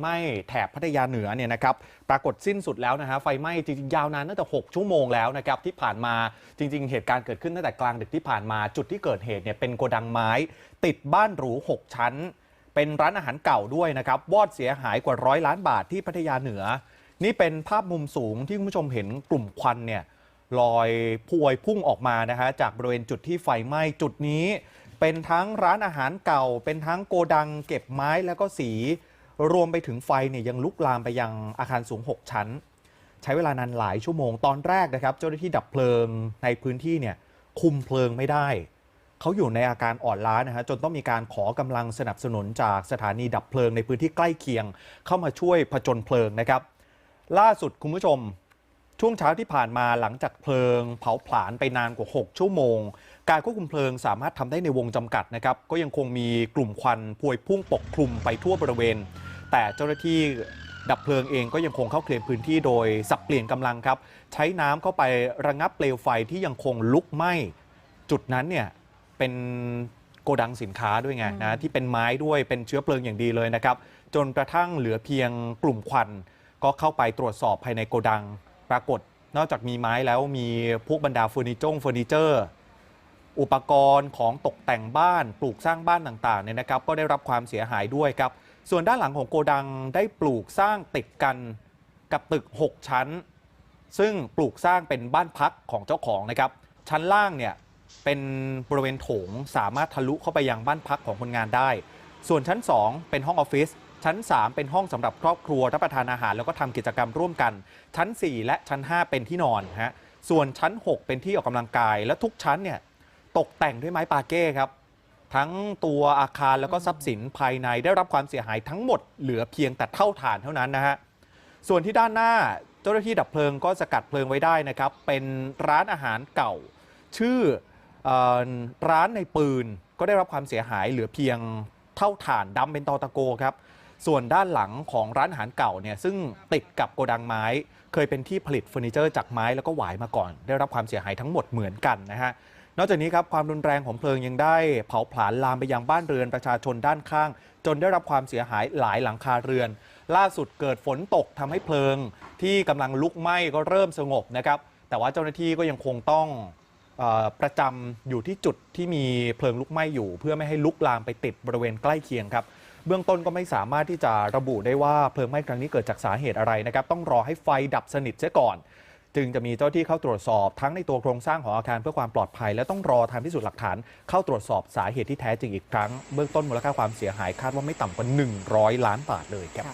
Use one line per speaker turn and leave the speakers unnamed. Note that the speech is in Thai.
ไหม้แถบพัทยาเหนือเนี่ยนะครับปรากฏสิ้นสุดแล้วนะฮะไฟไหม้จริงๆยาวนานตั้งแต่ 6 ชั่วโมงแล้วนะครับที่ผ่านมาจริง ๆ เหตุการณ์เกิดขึ้นตั้งแต่กลางดึกที่ผ่านมาจุดที่เกิดเหตุเนี่ยเป็นโกดังไม้ ติดบ้านหรู 6 ชั้น เป็นร้านอาหารเก่าด้วยนะครับวอดเสียหายกว่าร้อยล้านบาทที่พัทยาเหนือ นี่เป็นภาพมุมสูงที่คุณผู้ชมเห็นกลุ่มควันเนี่ยลอยพวยพุ่งออกมานะฮะจากบริเวณจุดที่ไฟไหม้จุดนี้ เป็นทั้งร้านอาหารเก่า เป็นทั้งโกดังเก็บไม้แล้วก็สี รวมไปถึงไฟเนี่ยยังลุกลามไปยังอาคารสูง 6 ชั้น ใช้เวลานานหลายชั่วโมงตอนแรกนะครับ เจ้าหน้าที่ดับเพลิงในพื้นที่เนี่ยคุมเพลิงไม่ได้ เขาอยู่ในอาการอ่อนล้านะฮะจนต้องมีการขอกำลังสนับสนุนจากสถานีดับเพลิงในพื้นที่ใกล้เคียง เข้ามาช่วยผจญเพลิงนะครับ ล่าสุดคุณผู้ชมช่วงเช้าที่ผ่านมาหลังจากเพลิง เผาผลาญไปนานกว่า 6 ชั่วโมง การควบคุมเพลิงสามารถทำได้ในวงจำกัดนะครับ ก็ยังคงมีกลุ่มควันพวยพุ่งปกคลุมไปทั่วบริเวณ แต่เจ้าหน้าที่ดับเพลิงเองก็ยังคงเข้าเคลียร์พื้นที่โดยสับเปลี่ยนกำลังครับ ใช้น้ำเข้าไประงับเปลวไฟที่ยังคงลุกไหม้จุดนั้นเนี่ยเป็นโกดังสินค้าด้วยไงนะที่เป็นไม้ด้วยเป็นเชื้อเพลิงอย่างดีเลยนะครับ จนกระทั่งเหลือเพียงกลุ่มควัน ก็เข้าไปตรวจสอบภายในโกดัง ปรากฏนอกจากมีไม้แล้วมีพวกบรรดาเฟอร์นิเจอร์เฟอร์นิเจอร์ อุปกรณ์ของตกแต่งบ้านปลูกสร้างบ้านต่างๆเนี่ยนะครับ ก็ได้รับความเสียหายด้วยครับ ส่วนด้านหลังของโกดังได้ปลูกสร้างติดกันกับตึก 6 ชั้น ซึ่งปลูกสร้างเป็นบ้านพักของเจ้าของนะครับ ชั้นล่างเนี่ยเป็นบริเวณโถงสามารถทะลุเข้าไปยังบ้านพักของคนงานได้ ส่วนชั้น 2 เป็นห้องออฟฟิศ ชั้น 3 เป็นห้องสำหรับครอบครัวรับประทานอาหาร แล้วก็ทำกิจกรรมร่วมกัน ชั้น 4 และชั้น 5 เป็นที่นอนฮะ ส่วนชั้น 6 เป็นที่ออกกำลังกาย และทุกชั้นเนี่ยตกแต่งด้วยไม้ปาเก้ครับ ทั้งตัวอาคารแล้วก็ทรัพย์สินภายในได้รับความเสียหายทั้งหมดเหลือเพียงแต่เท่าฐานเท่านั้นนะฮะส่วนที่ด้านหน้าเจ้าหน้าที่ดับเพลิงก็สกัดเพลิงไว้ได้นะครับ เป็นร้านอาหารเก่า ชื่ออร้านในปืนก็ได้รับความเสียหายเหลือเพียงเท่าฐานดำเป็นตอตะโกครับ ส่วนด้านหลังของร้านอาหารเก่าเนี่ยซึ่งติดกับโกดังไม้ เคยเป็นที่ผลิตเฟอร์นิเจอร์จากไม้แล้วก็หวายมาก่อน ได้รับความเสียหายทั้งหมดเหมือนกันนะฮะ นอกจากนี้ครับความรุนแรงของเพลิงยังได้เผาผลาญลามไปยังบ้านเรือนประชาชนด้านข้าง จนได้รับความเสียหายหลายหลังคาเรือน ล่าสุดเกิดฝนตกทำให้เพลิง ที่กำลังลุกไหม้ก็เริ่มสงบนะครับแต่ว่าเจ้าหน้าที่ก็ยังคงต้องอประจำอยู่ที่จุดที่มีเพลิงลุกไหม้อยู่ เพื่อไม่ให้ลุกลามไปติดบริเวณใกล้เคียงครับเบื้องต้นก็ไม่สามารถที่จะระบุได้ว่าเพลิงไหม้ครั้งนี้เกิดจากสาเหตุอะไรนะครับ ต้องรอให้ไฟดับสนิทเสียก่อน จึงจะมีเจ้าหน้าที่เข้าตรวจสอบทั้งในตัวโครงสร้างของอาคารเพื่อความปลอดภัย และต้องรอทางพิสูจน์หลักฐาน เข้าตรวจสอบสาเหตุที่แท้จริงอีกครั้งเบื้องต้นมูลค่าความเสียหายคาดว่าไม่ต่ำกว่า 100 ล้านบาทเลยครับ